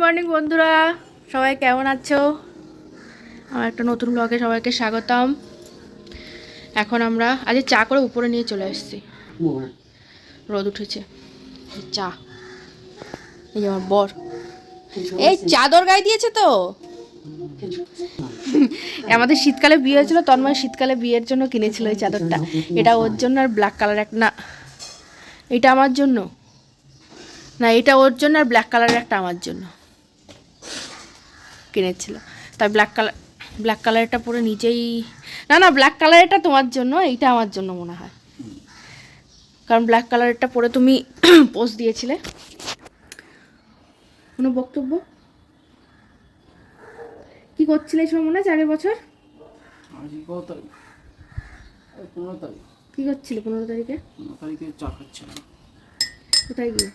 Morning বন্ধুরা। সবাই কেমন আছো? আমার একটা নতুন ব্লগে সবাইকে স্বাগতম। এখন আমরা আজ চা করে উপরে নিয়ে চলে এসেছি। রোদ উঠেছে। চা। এই আমার বর। এই চাদর গায়ে দিয়েছে তো? আমাদের শীতকালে বিয়ে হয়েছিল, তন্ময় শীতকালে বিয়ের জন্য কিনেছিল এই চাদরটা। এটা ওর জন্য আর ব্ল্যাক কালার এক না, এটা আমার জন্য। না, এটা ওর জন্য আর ব্ল্যাক কালারের একটা আমার জন্য। কিনেছিল। তাই ব্ল্যাক কালার ব্ল্যাক কালারটা পুরো নিজেই না না ব্ল্যাক কালারটা তোমার জন্য এইটা আমার জন্য মনে হয়। কারণ ব্ল্যাক কালারটা পরে তুমি পোস্ট দিয়েছিলে। কোনো বক্তব্য? কি করছিলে এই সময় মনে আছে আগের বছর? পনেরো তারিখ। কি করছিলে পনেরো তারিখে? পনেরো তারিখে চা খাচ্ছিলাম। কোথায় গিয়ে?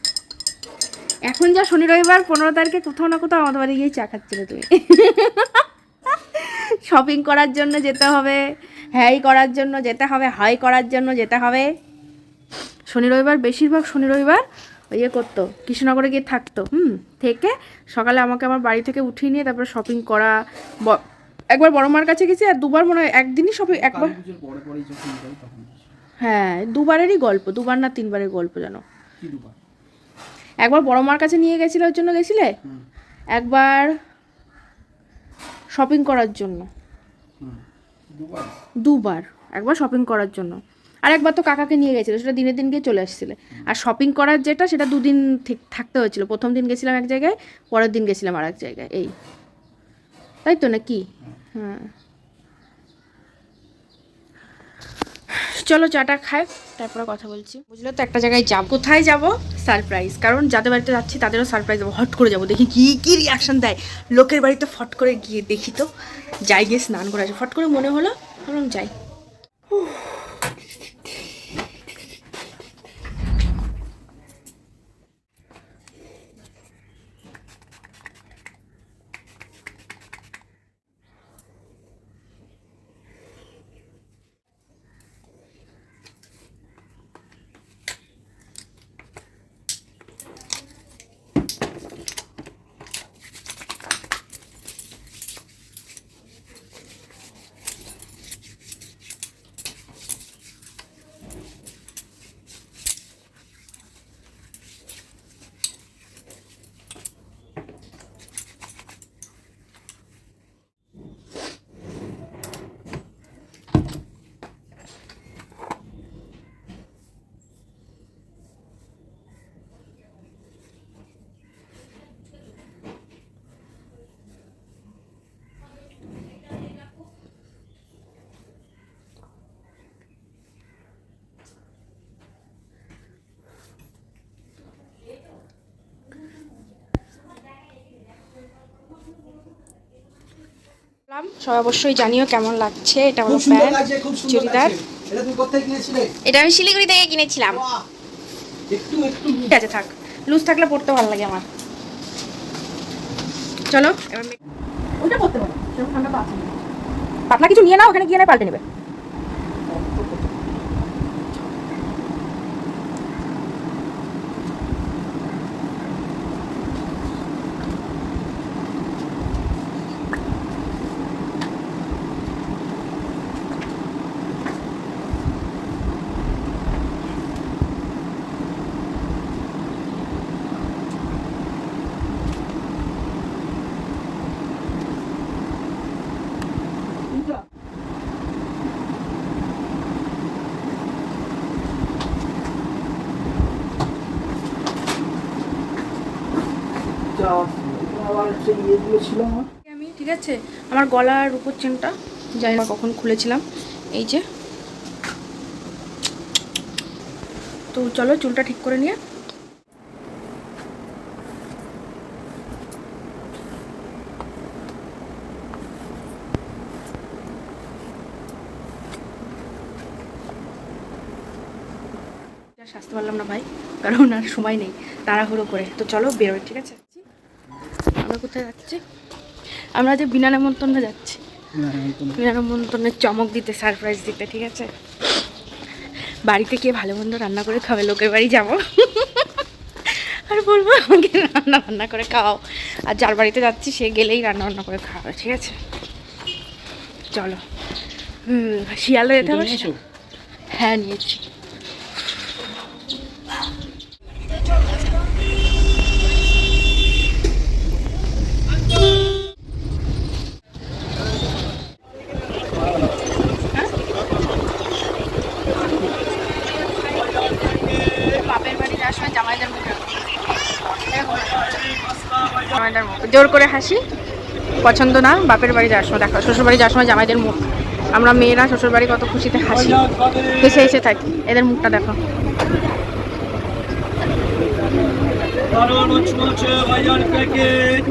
এখন যা শনি রবিবার পনেরো তারিখে কোথাও না কোথাও আমাদের বাড়ি গিয়ে চা খাচ্ছিলে তুমি। শপিং করার জন্য যেতে হবে হ্যাই করার জন্য যেতে হবে হাই করার জন্য যেতে হবে। শনি রবিবার বেশিরভাগ শনি রবিবার ইয়ে করতো কৃষ্ণনগরে গিয়ে থাকতো হুম থেকে সকালে আমাকে আমার বাড়ি থেকে উঠিয়ে নিয়ে তারপরে শপিং করা একবার বড় মার কাছে গেছি আর দুবার মনে হয় একদিনই শপিং একবার। হ্যাঁ দুবারেরই গল্প দুবার না তিনবারের গল্প জানো। দুবার? একবার বড় মার কাছে নিয়ে গেছিলে ওর জন্য গেছিলে? একবার শপিং করার জন্য। দুবার। একবার শপিং করার জন্য। আর একবার তো কাকাকে নিয়ে গেছিল সেটা দিনের দিন গিয়ে চলে আসছিলে। আর শপিং করার যেটা সেটা দুদিন ঠিক- থাকতে হয়েছিল। প্রথম দিন গেছিলাম এক জায়গায় পরের দিন গেছিলাম আর এক জায়গায় এই। তাই তো নাকি? হ্যাঁ। চলো চাটা খায় তারপরে কথা বলছি। বুঝলো তো একটা জায়গায় যাব। কোথায় যাব? সারপ্রাইজ কারণ যাদের বাড়িতে যাচ্ছি, তাদেরও সারপ্রাইজ দেবো। হট করে যাব। দেখি কী কী রিয়াকশান দেয়। লোকের বাড়িতে ফট করে গিয়ে দেখি তো। যাই গিয়ে স্নান করে আসি। ফট করে মনে হলো, ভাবলাম যাই। সবাই অবশ্যই জানিও কেমন লাগছে এটা হলো প্যান্ট লাগছে খুব সুন্দর চুড়িদার। এটা তুমি কোথায় কিনেছিলে? এটা আমি শিলিগুড়ি থেকে কিনেছিলাম। বাহ! একটু একটু। ঠিক আছে থাক। লুজ থাকলে পড়তে ভালো লাগে আমার। চলো এবার পাতলা কিছু নিয়ে নাও ওখানে গিয়ে না পাল্টে নেবে যা, আমার। আমি, ঠিক আছে? আমার গলার উপর চেনটা জানি না কখন খুলেছিলাম। এই যে। তো চলো, চুলটা ঠিক করে নিয়ে। আর সাজতে পারলাম না ভাই, কারণ আর সময় নেই, তাড়াহুড়ো করে। তো চলো বেরোয় ঠিক আছে? আমরা কোথায় যাচ্ছি? আমরা যে বিনা নেমন্তন্ন যাচ্ছি। বিনা নেমন্তন্নের চমক দিতে সারপ্রাইজ দিতে ঠিক আছে? বাড়িতে কে ভালো মন্দ রান্না করে খাবে লোকের বাড়ি যাব। আর বলব আমাকে রান্না বান্না করে খাওয়াও। আর যার বাড়িতে যাচ্ছি সে গেলেই রান্না বান্না করে খাওয়াবে ঠিক আছে? চলো। হুম শিয়ালে যেতে হবে? হ্যাঁ নিয়েছি বাপের বাড়ি যাওয়ার সময় জামাইদের মুখে এরকম। জামাইদের মুখ জোর করে হাসি। পছন্দ না, বাপের বাড়ি যাওয়ার সময় দেখো শ্বশুর বাড়ি যাওয়ার সময় জামাইদের মুখ। আমরা মেয়েরা শ্বশুর বাড়ি কত খুশিতে হাসি। হেসে হেসে থাকি। এদের মুখটা দেখো। কারণ হচ্ছে ভাইজান প্যাকেট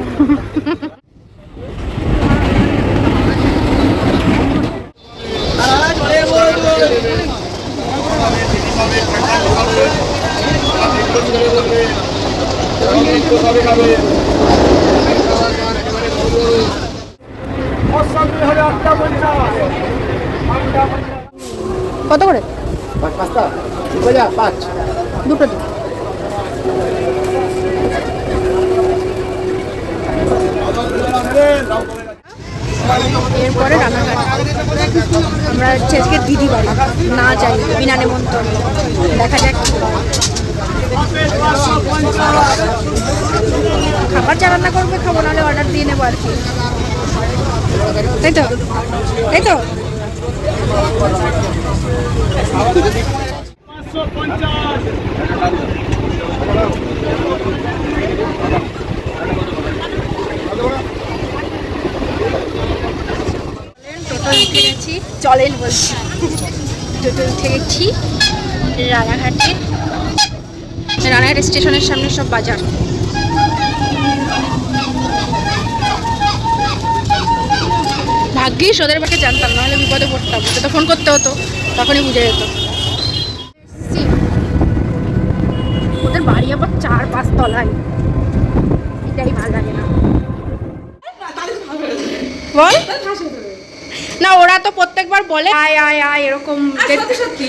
কত করে? পাঁচ পাঁচটা। পাঁচ। দুটো। দিন এরপরে রান্নাঘাট আমরা হচ্ছে আজকে দিদি বাড়ি না যাই বিনা নেমন্তন্ন। দেখা যাক। খাবার যা রান্না করবে খাব নাহলে অর্ডার দিয়ে নেব আর কি। তাই তো তাই বলছি। রানাঘাটে। রানাঘাট স্টেশনের সামনে সব বাজার। ভাগ্যিস ওদের বাড়িতে জানতাম নাহলে বিপদে পড়তাম। তো ফোন করতে হতো তখনই বুঝে যেত। ওদের বাড়ি আবার চার পাঁচ তলায়। এটাই ভালো লাগে না। বল। না ওরা তো প্রত্যেকবার বলে আয় আয় আয় এরকম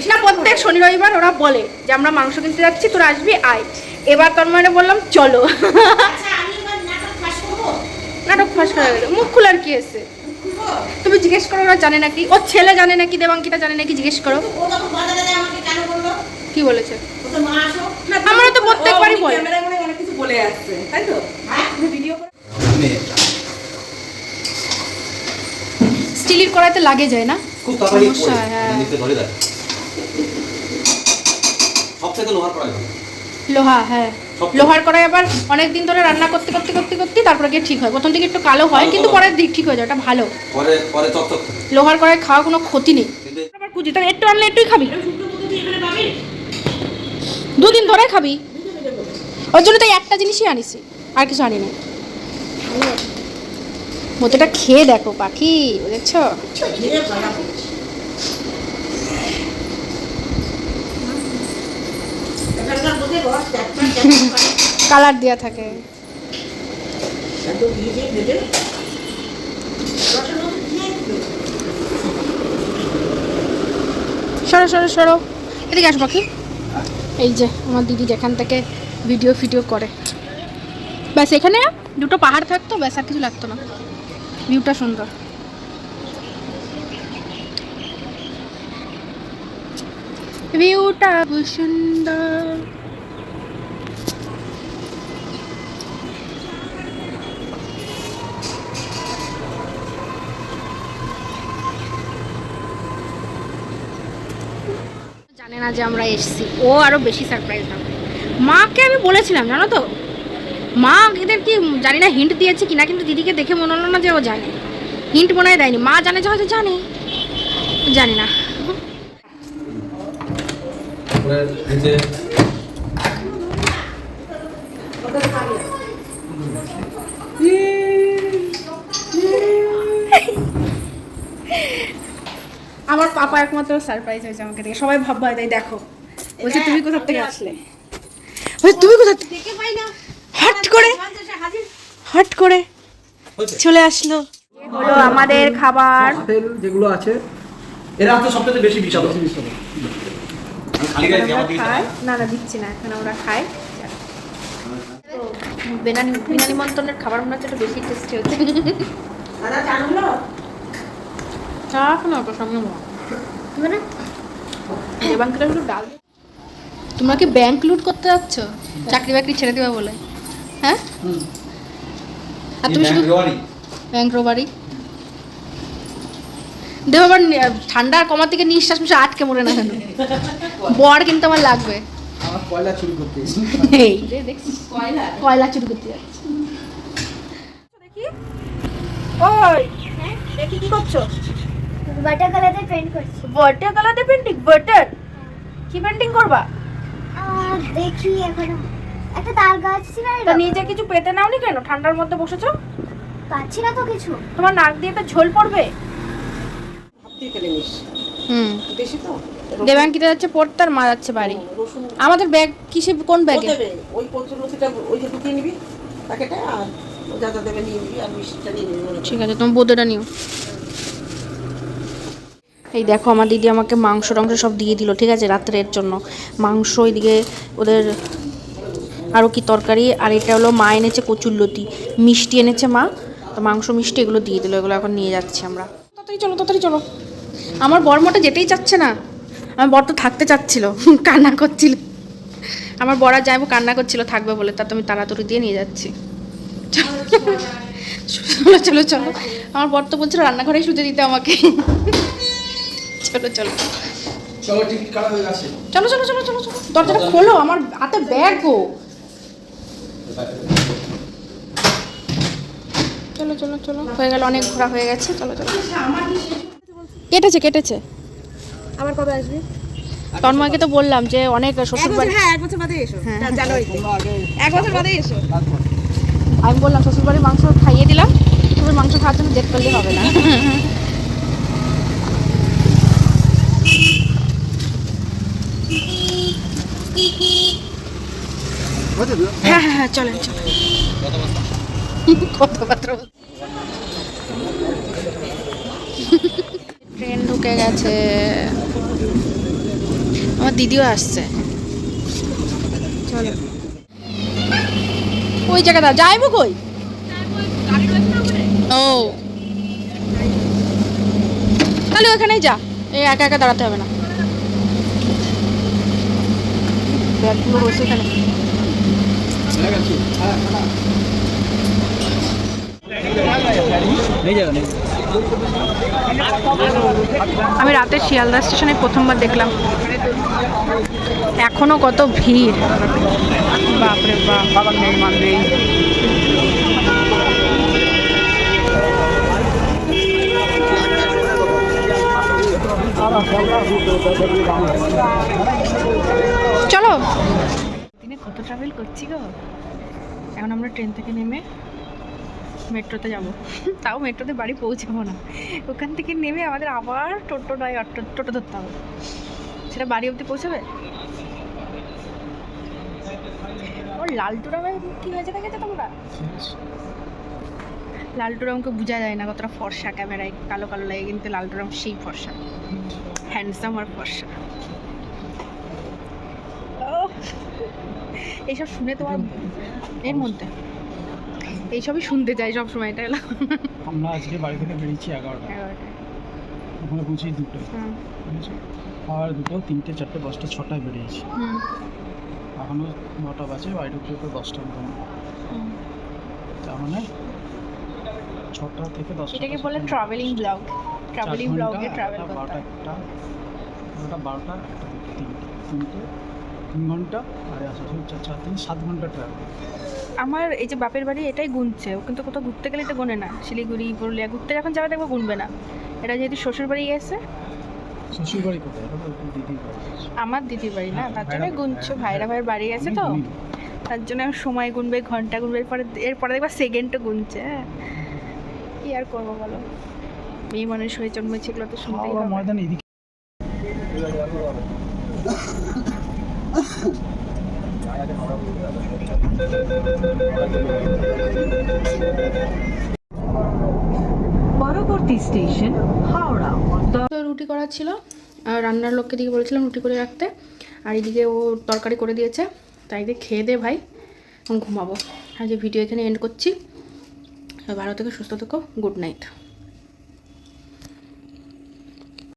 না প্রত্যেক শনি রবিবার ওরা বলে যে আমরা মাংস কিনতে যাচ্ছি তোরা আসবি আয়। এবার তোর মানে বললাম চলো। নাটক ফাঁস করা গেল। মুখ খোলার কি এসে তুমি জিজ্ঞেস করো ওরা জানে নাকি? ওর ছেলে জানে নাকি? দেবাঙ্কিতা জানে নাকি? জিজ্ঞেস করো। কি বলেছে? আমরা তো প্রত্যেকবারই বলি। অনেক কিছু বলে আসছে তাই তো? ভিডিও স্টিলের কড়াইতে লাগে যায় না? খুব সমস্যা, হ্যাঁ। সব থেকে লোহার করা যায় লোহা হ্যাঁ। লোহার কড়াই আবার অনেক দিন ধরে রান্না করতে করতে করতে করতে তারপরে গিয়ে ঠিক হয়। প্রথম দিকে একটু কালো হয় কিন্তু পরের দিক ঠিক হয়ে যায় ওটা ভালো। পরে পরে লোহার কড়াই খাওয়া কোনো ক্ষতি নেই। আবার কুচি তাহলে একটু আনলে একটুই খাবি। দুদিন ধরে খাবি। ওর জন্য তাই একটা জিনিসই আনিছি আর কিছু আনি না মোতেটা খেয়ে দেখো পাখি বুঝেছ কালার দেওয়া থাকে। সরো সরো সরো। এদিকে আসো পাখি। এই যে, আমার দিদি যেখান থেকে ভিডিও ফিডিও করে। ব্যাস, এখানে দুটো পাহাড় থাকতো, ব্যাস, আর কিছু লাগতো না। ভিউটা সুন্দর। ভিউটা সুন্দর। জানে না যে আমরা এসেছি। ও আরও বেশি সারপ্রাইজ হবে। মাকে আমি বলেছিলাম, জানো তো? মা এদের কি জানি না হিন্ট দিয়েছে কিনা, কিন্তু দিদিকে দেখে মনে হলো না যে ও জানে। হিন্ট মনে হয় দেয়নি। মা জানে যে হয়তো জানে। জানি না। নিচে আমার পাপা একমাত্র সারপ্রাইজ হয়েছে আমাকে দেখে। সবাই ভাববা তাই দেখো। বলছে তুমি কোথা থেকে আসলে? বলছে তুমি কোথা থেকে হট করে হট করে চলে আসলো। হলো আমাদের খাবার। যেগুলো আছে এরা হচ্ছে সবচেয়ে বেশি বিষাদ আমি খালি গায়ে আমরা আমার দিকে খাই। না না দিচ্ছি না এখন আমরা খাই। বিনা বিনা নিমন্ত্রণের খাবার মনে হচ্ছে একটু বেশি টেস্টি মানে তোমরা কি ব্যাংক লুট করতে যাচ্ছ? চাকরি বাকরি ছেড়ে দেবে বলে। হ্যাঁ? আর তুমি শুধু ব্যাংক রোবারি দেবো আবার ঠান্ডা কমার থেকে নিঃশ্বাস মিশে আটকে মরে না কেন? বর কিন্তু আমার লাগবে। আমার কয়লা চুরি করতে এই। কয়লা? চুরি করতে যাচ্ছে। দেখি। ওই দেখি কি করছ? বাটার কালারে পেন্ট করছি। ওয়াটার কালার পেন্টিং ওয়াটার কি পেন্টিং করবা? আর দেখি এখন। একটা তাল গাছ ছিল না, তা নিজে কিছু পেতে নাওনি কেন? ঠান্ডার মধ্যে বসেছো? পাচ্ছি না তো কিছু। তোমার নাক দিয়ে তো ঝোল পড়বে? দিয়ে নিস। হুম। বেশি তো? দেবাঙ্কিতা যাচ্ছে পড়তে আর মা যাচ্ছে বাড়ি। রসুন। আমাদের ব্যাগ কিসে কোন ব্যাগে? দেবে। ওই পঞ্চলতিটা ওই যে ঢুকিয়ে নিবি প্যাকেটে আর যা যা দেবে নিয়ে নিবি আর মিষ্টিটা নিয়ে নিবি ঠিক আছে তোমার বোধটা নিও। এই দেখো আমার দিদি আমাকে মাংস টাংস সব দিয়ে দিল ঠিক আছে রাত্রের জন্য। মাংস এদিকে ওদের আরও কি তরকারি আর এটা হলো মা এনেছে কচুরলতি মিষ্টি এনেছে মা তো মাংস মিষ্টি এগুলো দিয়ে দিল এগুলো এখন নিয়ে যাচ্ছি আমরা। তাড়াতাড়ি চলো তাড়াতাড়ি চলো। আমার বরমটা যেতেই চাচ্ছে না। আমার বর তো থাকতে চাচ্ছিল কান্না করছিল। আমার বর আর যাইবো কান্না করছিল থাকবে বলে তা তুমি তাড়াতাড়ি দিয়ে নিয়ে যাচ্ছি। চলো চলো চলো। আমার বর তো বলছিল রান্নাঘরেই শুতে দিতে আমাকে। চলো চলো। চলো টিকিট কাটা হয়ে গেছে। চলো চলো চলো চলো চলো। দরজাটা খোলো আমার হাতে ব্যাগ গো। চলো চলো চলো। হয়ে গেল অনেক ঘোরা হয়ে গেছে। চলো চলো। কেটেছে কেটেছে। আবার কবে আসবি? তন্ময়কে তো বললাম যে অনেক শ্বশুর বাড়ি হ্যাঁ এক বছর বাদে এসো। জানুয়ারিতে এক বছর বাদে এসো। আমি বললাম শ্বশুর বাড়ির মাংস খাইয়ে দিলাম। তুমি মাংস খাওয়ার জন্য জেদ করলে হবে না। হ্যাঁ হ্যাঁ হ্যাঁ চলেন চলেন। কথাবার্তা বল- ট্রেন ঢুকে গেছে। আমার দিদিও আসছে। ওই জায়গাটা, যাইবো কই? ও। তাহলে ওখানেই যা। এই একা একা দাঁড়াতে হবে না। ব্যাগগুলো বসে এখানে। আমি রাতে শিয়ালদা স্টেশনে প্রথমবার দেখলাম। এখনও কত ভিড়। বাপরে বাপ। চলো। দিনে কত ট্রাভেল করছি গো? এখন আমরা ট্রেন থেকে নেমে মেট্রোতে যাব। তাও মেট্রোতে বাড়ি পৌঁছাবো না। ওখান থেকে নেমে আমাদের আবার টোটো নয় অটো টোটো ধরতে হবে। সেটা বাড়ি অবধি পৌঁছাবে? ওর লালটুরামের কি হয়েছে দেখেছ তোমরা? লালটুরামকে বোঝা যায় না কতটা ফর্সা ক্যামেরায় কালো কালো লাগে কিন্তু লালটুরাম সেই ফর্সা। হ্যান্ডসাম আর ফর্সা। এইসব শুনে তোমার এর মধ্যে। এইসবই শুনতে চাই সব সময় এটা আমরা আজকে বাড়ি থেকে বেরিয়েছি এগারোটা। ওখানে পৌঁছি দুটো আর দুটো তিনটে চারটে পাঁচটা ছটায় বেরিয়েছি। হুম, এখনও নটা বাজে বাড়ি ঢুকতে দশটা মতন। তার মানে ছটা থেকে দশটা এটাকে বলে ট্রাভেলিং ব্লগ ট্রাভেলিং ব্লগে ট্রাভেল করতে। একটা বারোটা বারোটা একটা তিনটে তিনটে তিন ঘণ্টা আর আসা চার চার তিন সাত ঘণ্টা ট্রাভেল আমার এই যে বাপের বাড়ি এটাই গুনছে ও কিন্তু কোথাও ঘুরতে গেলে তো গুনে না। শিলিগুড়ি পুরুলিয়া ঘুরতে যখন যাবে দেখব গুনবে না। এটা যেহেতু শ্বশুর বাড়ি গেছে। শ্বশুর বাড়ি কোথায়? আমার দিদির বাড়ি না তার জন্য গুনছো। ভাইরা ভাইয়ের বাড়ি গেছে তো। তার জন্য সময় গুনবে ঘণ্টা গুনবে এরপরে এরপরে দেখবা সেকেন্ডও গুনছে। হ্যাঁ কি আর করব বলো? মেয়ে মানুষ হয়ে জন্মেছে এগুলো তো শুনতেই হবে। ময়দান পরবর্তী স্টেশন, হাওড়া। তো রুটি করা ছিল, আর রান্নার লোককে দিকে বলেছিলাম রুটি করে রাখতে। আর এদিকে ও তরকারি করে দিয়েছে, তাই দিয়ে খেয়ে দে ভাই ঘুমাবো। আজকে ভিডিও এখানে এন্ড করছি। ভালো থেকে, সুস্থ থেকো গুড নাইট